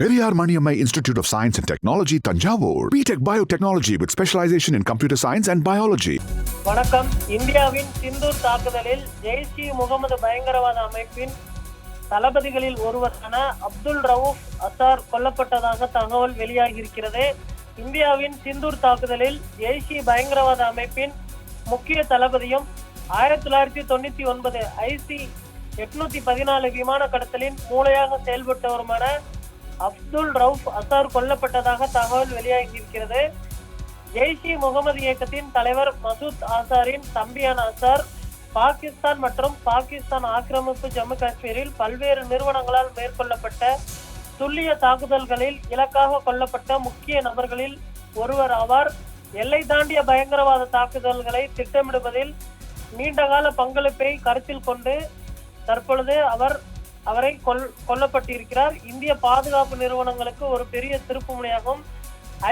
Periyar Maniammai institute of science and technology Thanjavur BTech biotechnology with specialisation in computer science and biology வணக்கம். இந்தியாவின் சிந்தூர் தாக்குதலில் ஜெய்ஷ் முகமது பயங்கரவாத அமைப்பின் தளபதிகளில் ஒருவரான அப்துல் ரவுஃப் அசார் கொல்லப்பட்டதாக தகவல் வெளியாகியிருக்கிறது. இந்தியாவின் சிந்தூர் தாக்குதலில் ஜெய்ஷ் பயங்கரவாத அமைப்பின் முக்கிய தளபதியும் ஆயிரத்தி தொள்ளாயிரத்தி தொண்ணூத்தி ஒன்பது ஐசி எட்நூத்தி பதினாலு விமான கடத்தலின் மூளையாக செயல்பட்டவருமான அப்துல் ரவுப் அசார் கொல்லப்பட்டதாக தகவல் வெளியாகியிருக்கிறது. ஜெய்ஷ் இ முகமது இயக்கத்தின் தலைவர் மசூத் ஆசாரின் தம்பியான அசார் பாகிஸ்தான் மற்றும் பாகிஸ்தான் ஆக்கிரமிப்பு ஜம்மு காஷ்மீரில் பல்வேறு நிறுவனங்களால் மேற்கொள்ளப்பட்ட துல்லிய தாக்குதல்களில் இலக்காக கொல்லப்பட்ட முக்கிய நபர்களில் ஒருவர் ஆவார். எல்லை தாண்டிய பயங்கரவாத தாக்குதல்களை திட்டமிடுவதில் நீண்டகால பங்களிப்பை கருத்தில் கொண்டு தற்பொழுது அவர் அவரை கொல் கொல்லப்பட்டிருக்கிறார். இந்திய பாதுகாப்பு நிறுவனங்களுக்கு ஒரு பெரிய திருப்புமுனையாகும்.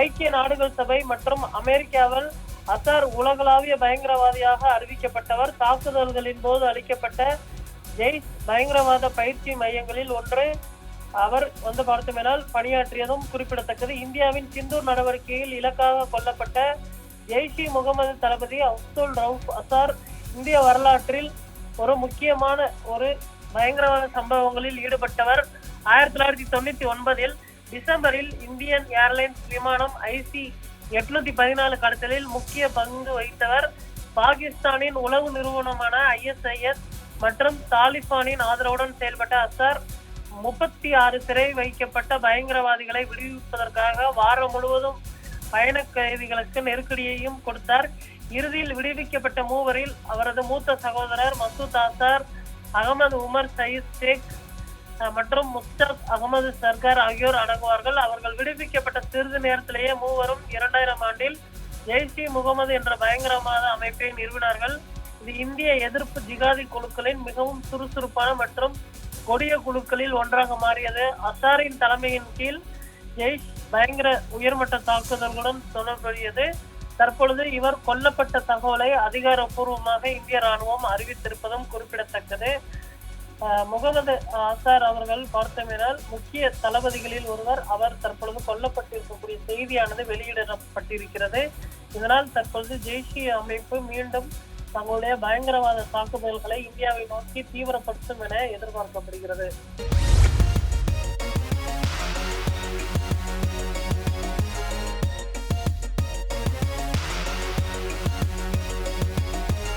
ஐக்கிய நாடுகள் சபை மற்றும் அமெரிக்காவில் அசார் உலகளாவிய பயங்கரவாதியாக அறிவிக்கப்பட்டவர். தாக்குதல்களின் போது அளிக்கப்பட்ட ஜெய்ஸ் பயங்கரவாத பயிற்சி மையங்களில் ஒன்று அவர் வந்து பார்த்தோமேனால் பணியாற்றியதும் குறிப்பிடத்தக்கது. இந்தியாவின் சிந்தூர் நடவடிக்கையில் இலக்காக கொல்லப்பட்ட ஜெய்ஷி முகமது தளபதி அப்துல் ரவுப் அசார் இந்திய வரலாற்றில் ஒரு முக்கியமான ஒரு பயங்கரவாத சம்பவங்களில் ஈடுபட்டவர் ஆயிரத்தி தொள்ளாயிரத்தி தொண்ணூத்தி ஒன்பதில் டிசம்பரில் இந்தியன் ஏர்லைன்ஸ் விமானம் ஐசி எட்நூத்தி பதினாலு கடத்தலில் முக்கிய பங்கு வகித்தவர் பாகிஸ்தானின் உளவு நிறுவனமான ஐஎஸ்ஐஎஸ் மற்றும் தாலிபானின் ஆதரவுடன் செயல்பட்ட அசார் முப்பத்தி ஆறு சிறை வைக்கப்பட்ட பயங்கரவாதிகளை விடுவிப்பதற்காக வாரம் முழுவதும் பயண கைதிகளுக்கு நெருக்கடியையும் கொடுத்தார். இறுதியில் விடுவிக்கப்பட்ட மூவரில் அவரது மூத்த சகோதரர் மசூத் ஆசார் அகமது உமர் சயீத் ஷேக் மற்றும் முஸ்தாக் அகமது சர்கார் ஆகியோர் அடங்குவார்கள். அவர்கள் விடுவிக்கப்பட்ட சிறிது நேரத்திலேயே மூவரும் இரண்டாயிரம் ஆண்டில் ஜெய்ஷி முகமது என்ற பயங்கரவாத அமைப்பை நிறுவினார்கள். இது இந்திய எதிர்ப்பு ஜிகாதி குழுக்களின் மிகவும் சுறுசுறுப்பான மற்றும் கொடிய குழுக்களில் ஒன்றாக மாறியது. அசாரின் தலைமையின் கீழ் ஜெய்ஷ் பயங்கர உயர்மட்ட தாக்குதல்களுடன் தொடர்புடையது. தற்பொழுது இவர் கொல்லப்பட்ட தகவலை அதிகாரப்பூர்வமாக இந்திய ராணுவம் அறிவித்திருப்பதும் குறிப்பிடத்தக்கது. முகமது அசார் அவர்கள் பார்த்தமினால் முக்கிய தளபதிகளில் ஒருவர் அவர் தற்பொழுது கொல்லப்பட்டிருக்கக்கூடிய செய்தியானது வெளியிடப்பட்டிருக்கிறது. இதனால் தற்பொழுது ஜெய்ஷி அமைப்பு மீண்டும் தங்களுடைய பயங்கரவாத தாக்குதல்களை இந்தியாவை நோக்கி தீவிரப்படுத்தும் என எதிர்பார்க்கப்படுகிறது.